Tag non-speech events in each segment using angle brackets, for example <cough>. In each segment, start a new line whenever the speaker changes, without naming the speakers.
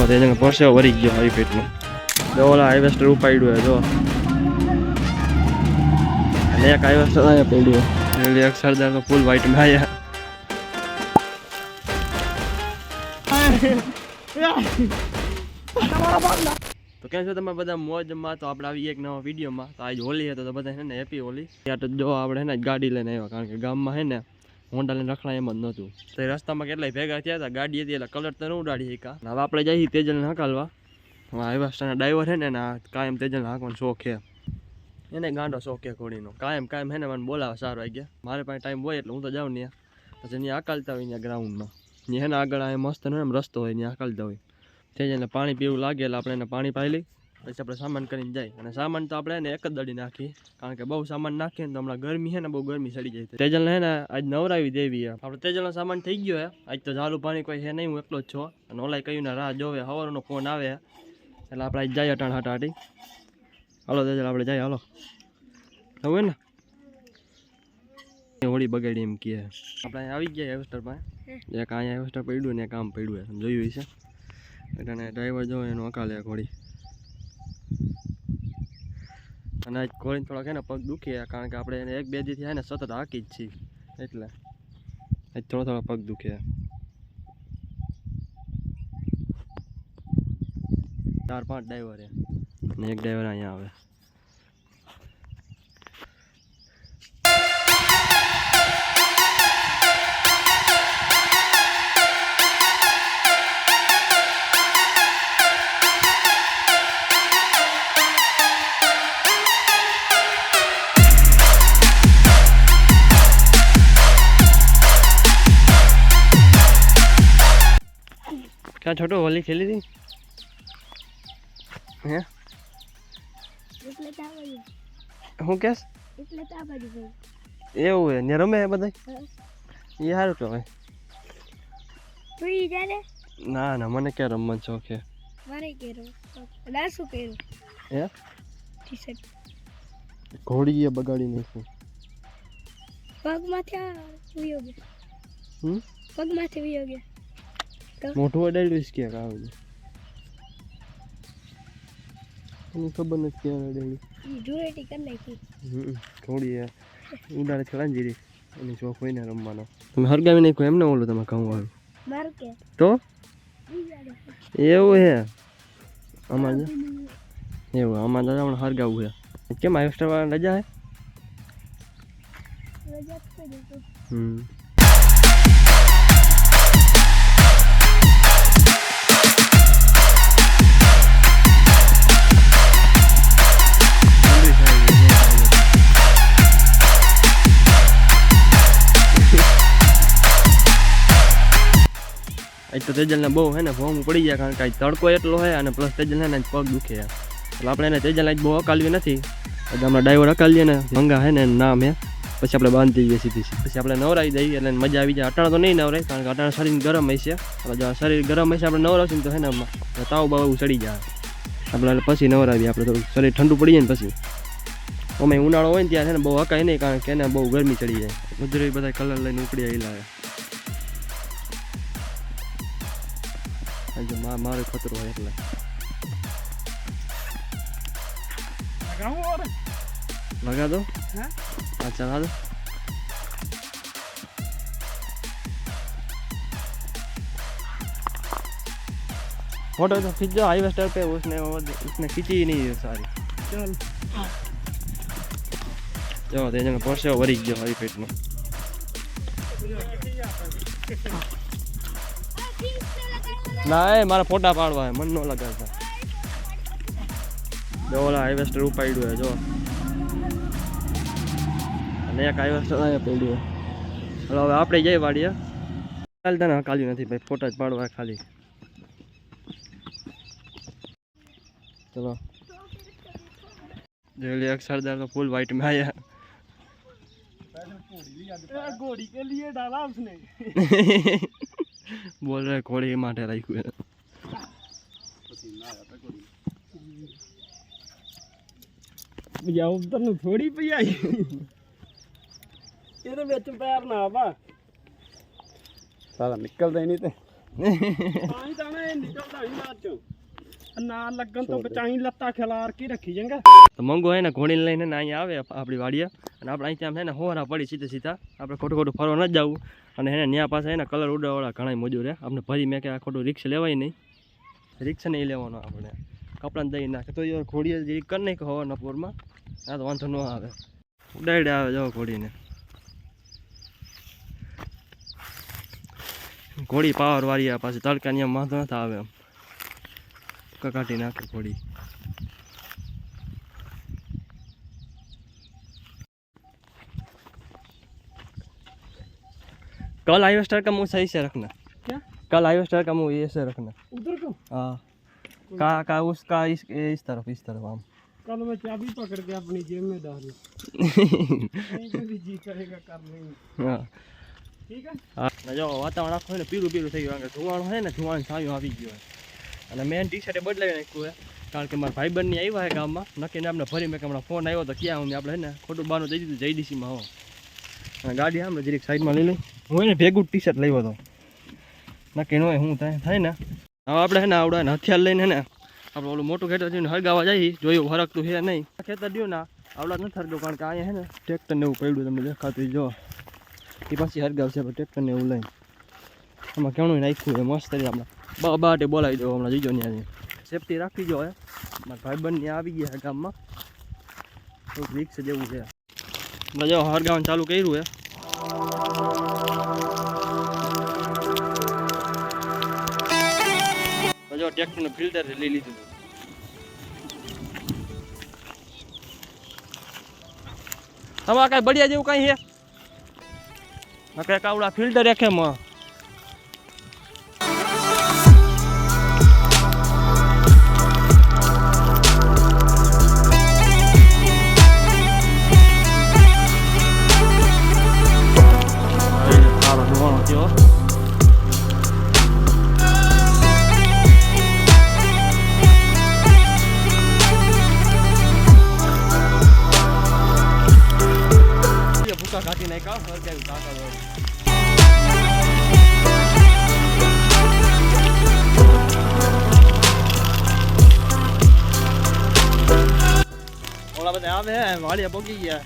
તો તે જણ પરસેવો વરી ગયો આવી પેટનું જો ઓલા હાઇવેસ્ટર ઉપાડ્યું જો. અને એક હાઈવેસ્ટર અહીંયા પડ્યું એટલે એક સરદાર ફૂલ વ્હાઈટ તો કેમ છો તમે બધા? મોજમાં તો આપણે આવી એક નવા વિડીયોમાં. તો આજ હોલી હતો, તો બધા હે ને હેપી હોલી. ત્યાં તો જો આપણે હે ને, ગાડી લઈને આવ્યા, કારણ કે ગામમાં હે ને હોન્ડા લઈને રખડા એમ જ નહોતું. તો રસ્તામાં કેટલાય ભેગા થયા હતા, ગાડી હતી એટલે કલર તો ન ઉડાડી શકા હવે આપણે જઈએ તેજલને હકાલવા. હાઈવા સ્ટારના ડ્રાઈવર છે ને એના કાયમ તેજલને હાંકવાનો શોખ છે. એને ગાંડો શોખ છે ઘોડીનો. કાયમ કાયમ હે ને મને બોલાવે સારું આવી ગયા. મારે પાસે ટાઈમ હોય એટલે હું તો જાઉં ત્યાં પછી ત્યાં હાકાલતા હોય ત્યાં ગ્રાઉન્ડમાં ત્યાં આગળ આ મસ્ત એમ રસ્તો હોય ત્યાં હાકાલતા હોય. તે પાણી પીવું લાગે એટલે આપણે એને પાણી પાઈ લઈ. પછી આપણે સામાન કરીને જાય. અને સામાન તો આપણે એને એક જ દડી નાખી કારણ કે બહુ સામાન નાખીએ ને તો હમણાં ગરમી છે ને બહુ ગરમી સડી જાય તેજલને હે ને આજ નવરાવી દેવી છે. આપણે તેજલનો સામાન થઈ ગયો હે આજ તો ઝાલુ પાણી કોઈ છે નહીં હું એકલો જ છો. અને ઓલાય કહ્યું ને રાહ જોવે સવારનો ફોન આવે એટલે આપણે આજ જાય અટાણ હટાટી હાલો તેજલ આપણે જઈએ હાલો. હવે ને? હોળી બગાડી એમ કહે. આપણે આવી ગયા હેવસ્ટર પાસે. એક અહીંયા હેવસ્ટર પડ્યું ને એક આમ પડ્યું એમ જોયું છે એટલે ડ્રાઈવર જો એનું અકાલે ઘોડી અને આજ ઘોડીને થોડાક છે ને પગ દુખે કારણ કે આપણે એને એક બે દીથી છે ને સતત હાકી જ છીએ. એટલે આજ થોડો થોડા પગ દુખે ચાર પાંચ ડ્રાઈવર. અને એક ડ્રાઈવર અહીંયા આવે. ક્યાં છોટો હોલી ખેલી હતી હે?
એટલે તો
હું કેસ?
એટલે તો આવડ્યું
એવું હે ને રમે બધા એ સારું કહેવાય.
તું જાને
ના? ના મને ક્યાં રમવાનો શોખ છે?
મારે કેરો. ના શું કર્યું
હે?
ટી શર્ટ
ઘોડીએ બગાડી નાખ્યું.
પગમાંથી આ વિયો ગયો.
હમ?
પગમાંથી વિયો ગયો.
મોઢું અડાડ્યું છે ક્યાંક આવે એની ખબર નથી ક્યાં અડાડ્યું.
ઈ કરી નાખી.
હમ યાર ઉડાડે ખેલાને જીરી એની શોખ હોય ને રમવાનો. તમે હરગાવી નાખો એમને ઓલું તમે ઘઉં વાળું? તો? એવું હે? આમાં જો? એવું આમાં દાદા પણ હરગાવું છે કેમ વાળા રજા હે? હમ. આજ તો તેજલને બહુ હે ને ભોંગ પડી જાય કારણ કે આજ તડકો એટલો હે અને પ્લસ તેજલને આજ પગ દુખે એટલે આપણે એને તેજલ આજ બહુ અકાલવી નથી. એટલે હમણાં ડ્રાઈવર અકાલીએ ને મંગા હે ને નામ હે. પછી આપણે બાંધી દઈએ સીધી. પછી આપણે નવરાવી દઈએ એટલે મજા આવી જાય. અટાણા તો નહીં નવરાય કારણ કે અટાણા શરીર ગરમ હશે જો શરીર ગરમ હશે આપણે નવરાવશું તો હે ને તાવ બાવ ચડી જાય. આપણે પછી નવરાવીએ આપણે થોડું શરીર ઠંડુ પડી જાય ને પછી. અમે ઉનાળો હોય ને ત્યાં ને બહુ હકાય નહીં કારણ કે એને બહુ ગરમી ચડી જાય. ગુજરાતી બધા કલર લઈને ઉપડી આવેલા છે આજે મા મારો ખતરો હોય એટલે લગા દો હા ચલા દો फोटो तो खींच जो हाईवे स्टार पे उसने वो उसने खींची ही नहीं है सारी
ચલ
જો તે જણ પરસેવો વરી ગયો આવી પેટમાં ના એ મારા ફોટા પાડવા હે મન નો લગાવતા જો ઓલા હાઇવેસ્ટર ઉપાડ્યું હે જો. અને એક હાઇવેસ્ટર અહીંયા પડ્યું હે. હવે આપણે જઈ વાડીએ ચાલ તને હકાલ્યું નથી ભાઈ ફોટા જ પાડવા ખાલી. ચલો. જોઈ એક સરદાર તો ફૂલ વ્હાઈટમાં આયા.
ઘોડી કે લીએ ડાલા ઉસને <laughs>
બોલ કોળી માટે રાખ્યું
બીજા રખી જંગા
તો મંગો હે ને ઘોડીને લઈને ને આવે આપણી વાડીએ. અને આપણે અહીં હોરા પડી સીધે સીધા. આપણે ખોટું ખોટું ફરવા ન જવું. અને એને ત્યાં પાસે એને કલર ઉડાવવાળા ઘણા મજૂર હે. આપણે ભરી મેં કે આ ખોટું રિક્ષ લેવાય નહીં. રિક્ષ નહીં લેવાનો આપણે. કપડાને દઈ નાખે. તો એ ઘોડીએ જે નાખે હવાના પોરમાં આ તો વાંધો ન આવે. ઉડાડે આવે જવા ઘોડીને. ઘોડી પાવર વાળી પાછી તડકાની આમ વાંધો નથી આવે એમ કાઢી નાખે ઘોડી. कल आयो स्टार का मुंह सही से रखना
क्या
कल आयो स्टार का मुंह ऐसे रखना
उधर को
हाँ का का उसका इस इस तरफ इस तरफ आम
कल मैं चाबी पकड़ के अपनी जेब में डाली <laughs> कहीं पे भी जी करेगा कर लेंगे
હા
ठीक है
હા ને જો વાતાવરણ આખું છે ને પીળું પીળું થઈ ગયું કારણ કે ધુવાણું છે ને ધુવાણ છાંયો આવી ગયો છે અને મેન ટી શર્ટે બદલાવી નાખ્યું છે કારણ કે મારા ભાઈબંધની આવ્યા છે ગામમાં નક્કીને આપણે ફરી મેં કે હમણાં ફોન આવ્યો તો ક્યાં અમે આપણે છે ને ખોટું બાનું દઈ દીધું જયડીસીમાં હો અને ગાડી આમ જરીક સાઈડમાં લઈ લઈ હું એને ભેગું ટી શર્ટ લેવો હતો બાકી ન શું થાય થાય ને. હવે આપણે ને આવડે ને હથિયાર લઈને ને આપણે ઓલું મોટું ખેતર થઈને હળગાવા જઈએ. જોયું હરકતું છે નહીં. ખેતર દ્યું ના, આવડા નથી હરગવું કારણ કે અહીંયા છે ને ટ્રેક્ટર ને એવું પડ્યું તમને દેખાતું જો. એ પાછી હરગાવશે આપણે ટ્રેક્ટર ને એવું લઈને. એમાં કેણું નાખ્યું છે, મસ્ત રીતે આપણે બા, બાટે બોલાવી દો હમણાં, જીજો ને સેફટી રાખી જો, હે. મારા ભાઈબંધ ત્યાં આવી ગયા ગામમાં. થોડુંક જેવું છે. હમણાં જો હરગાવાનું ચાલુ કર્યું છે. જો ટ્રેક્ટરનું ફિલ્ટર લઈ લીધું. હવે કાંઈ બળિયા જેવું કાંઈ છે? કંઈક આવડા ફિલ્ટર રેખે માં સારો ધોવાનો આવે હે પગી ગયા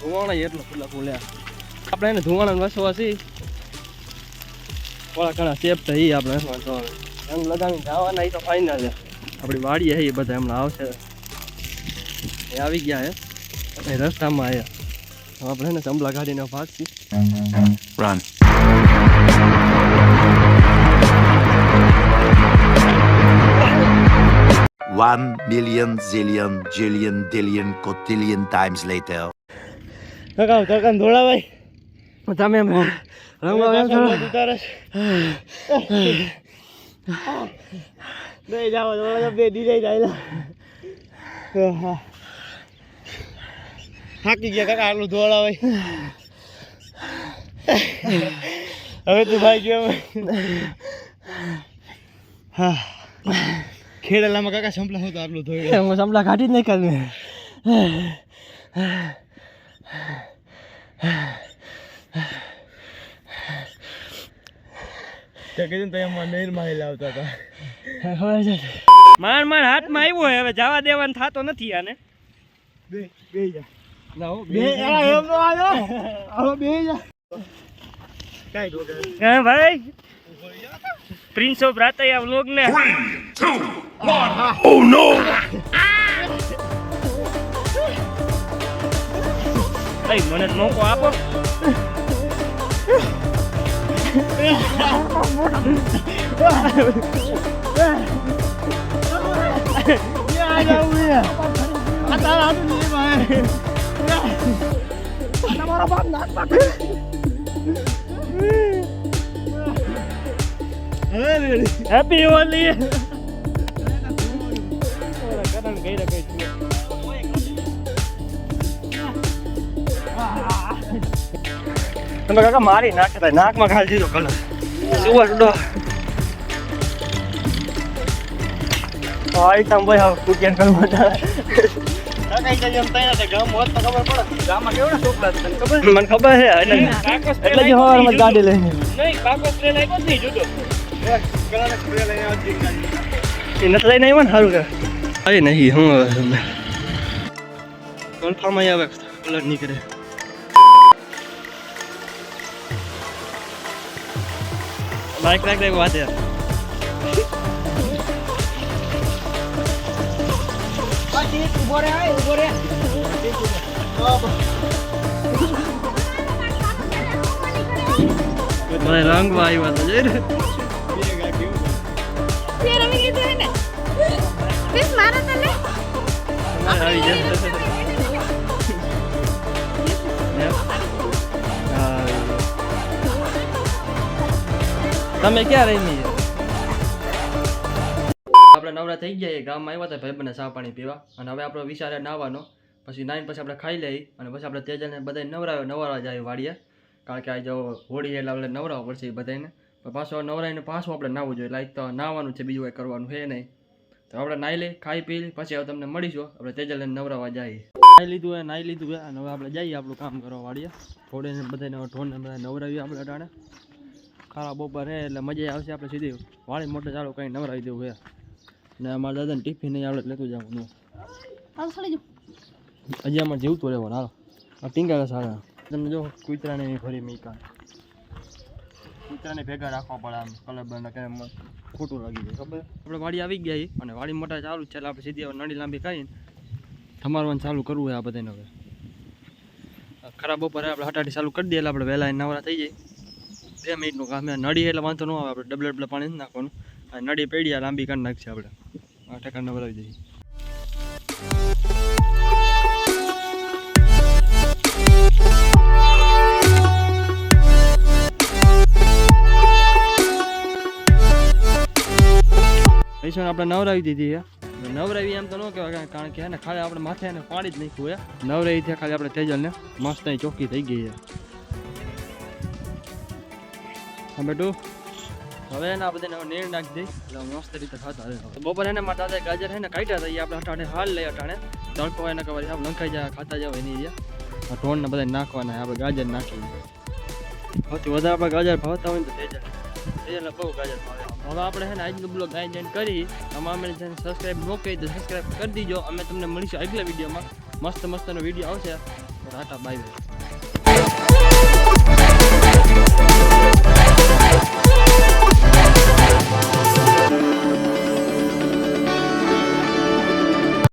ધુવાણા એટલો ખુલ્લા ખુલ્યા આપણે એને ધુવાણા વસવા ઓલા ઘણા સેફ થઈ આપણે, વાંધો રંગ લગાવીને જવાના એ તો ફાઇનલ છે. આપણી વાડી હે એ બધા, હમણાં આવશે. એ આવી ગયા હે રસ્તામાં આવ્યા આપણે એને ચંબલા ગાડીનો ભાગ છીએ.
One million zillion jillion dillion cotillion times later.
કાકા કાકા ધોળાભાઈ તમે એમ રંગવા એમ થોડો
નહીં જાઓ થોડા બે દી નહીં જાય થાકી ગયા કાકા આટલું ધોળા ભાઈ હવે તું ભાઈ ગયો હા ખેડેલામાં કાકા સંપલા તો આટલું થયું <laughs>
હું સમલા કાઢી જ નહીં કરું
તો એમાં નીર લાવતા હતા.
માર માર હાથમાં આવ્યો હવે જવા દેવાનું થતો નથી આને.
બે બે જા.
ના હો,
બે આ એમ નો આવ્યો આવો બે જા. કાઈ ઠોકે
હા ભાઈ? પ્રિન્સ ઓફ રાતૈયા વ્લોગ ને ઓ નો મને મોકો આપો
આ જાવું છે આ તારા હાથું નહીં ભાઈ તમારા બાપ નાક પાકે હવે રેડી
હેપી હોલી તમે કાકા મારી નાખ નાકમાં ખાલી દીધો કલર સુવા સુડો આઈ તમ ભાઈ હવે કુકેન કરવા
કાકા કે જેમ તૈયાર છે ગામ હોત તો ખબર પડે ગામમાં કેવડા છોકરા છે તને ખબર
મને ખબર છે એટલે એટલે જ હવારમાં ગાડી લઈને
નહીં કાકો પ્લેન આવ્યો જ નહીં જુદો
એ નથી લઈને આવ્યો ને સારું કે? અરે નહીં હું હવે તમને કન્ફર્મ અહીં આવે કલર નીકળે બાઈક રાખ રાખ વાતે મને રંગમાં વાત તો જોઈ ને? આવી જશે તમે ક્યાં રમી? આપણે નવરા થઈ ગયા એ ગામમાં આવ્યા હતા ભાઈબંધને ચા પાણી પીવા. અને હવે આપણો વિચાર નાવાનો પછી નાઈન પછી આપણે ખાઈ લઈ. અને પછી આપણે તેજલને બધા નવરાવે નવરા જાય વાડીએ કારણ કે આ જો હોળી એટલે આપણે નવરાવવા પડશે એ બધાને પાછો નવરાઈને પાછું આપણે નાવું જોઈએ. લાઈક તો નાવાનું છે, બીજું કંઈ કરવાનું છે નહીં. તો આપણે નાહી લઈ ખાઈ પી પછી હવે તમને મળીશું. આપણે તેજલ નવરાવવા જઈએ. નાઈ લીધું હોય નાહી લીધું હોય અને હવે આપણે જઈએ આપણું કામ કરવા વાળીએ થોડે બધાને ઢોરને બધા નવરાવીએ આપણે અટાણે. ખારા બપોર હે એટલે મજા આવશે આપણે સીધી વાળી મોટે ચાલો કંઈ નવરાવી દેવું હે. ને અમારા દાદાને ટિફિન નહીં આવડે લેતું જવાનું હજી અમારે જીવતું રહેવાનું હાલો. આ ટીંગા સારા. તમને જો કૂતરાને ફરી મીકા કૂતરાને ભેગા રાખવા પડે આમ કલર બંધ કે ખોટું લાગી જાય ખબર? આપણે વાડી આવી ગયા અને વાડી મોટા ચાલુ છે એટલે આપણે સીધી નડી લાંબી કરીને થમારવાનું ચાલુ કરવું હોય આ બધાને હવે. ખરાબ બપોરે આપણે હટાટી ચાલુ કરી દઈએ એટલે આપણે વહેલા નવરા થઈ જાય બે મિનિટનું કામ નડી નળી એટલે વાંધો ન આવે આપણે ડબલ ડબલ પાણી નાખવાનું. પેઢી આ લાંબી કરી નાખશે આપણે. આ ટકા નવરાવી દઈએ. પૈસા આપણે નવરાવી દીધી નવરાવી એમ તો ન કહેવાય, કારણ- કે હે ખાલી આપણે માથે એને પાડી જ નાખ્યું છે નવરાવી છે, ખાલી આપણે તેજલને મસ્ત અહીં ચોખ્ખી થઈ ગઈ છે. હા, બેટું. હવે એના બધાને નીર નાખી દઈ. એટલે મસ્ત રીતે ખાતા હવે. બપોર એને મારા દાદા ગાજર છે ને કાઢ્યા હતા એ આપણે અટાણે હાલ લઈ અટાણે તડકો એને ખબર છે લંકાઈ જાય, ખાતા જાવ એની ઢોળને બધા નાખવાના આપણે ગાજર નાખી. સૌથી વધારે આપણે ગાજર ભાવતા હોય ને તો તેજલ. તેજલને બહુ ગાજર હવે આપણે છે ને આજનો બ્લોગ આ જોઈન કરી. તમામે જેને સબસ્ક્રાઈબ ન કરી તો સબસ્ક્રાઈબ કરી દીજો. અમે તમને મળીશું આગલા વિડીયોમાં. મસ્ત મસ્તનો વીડિયો આવશે. Tata bye bye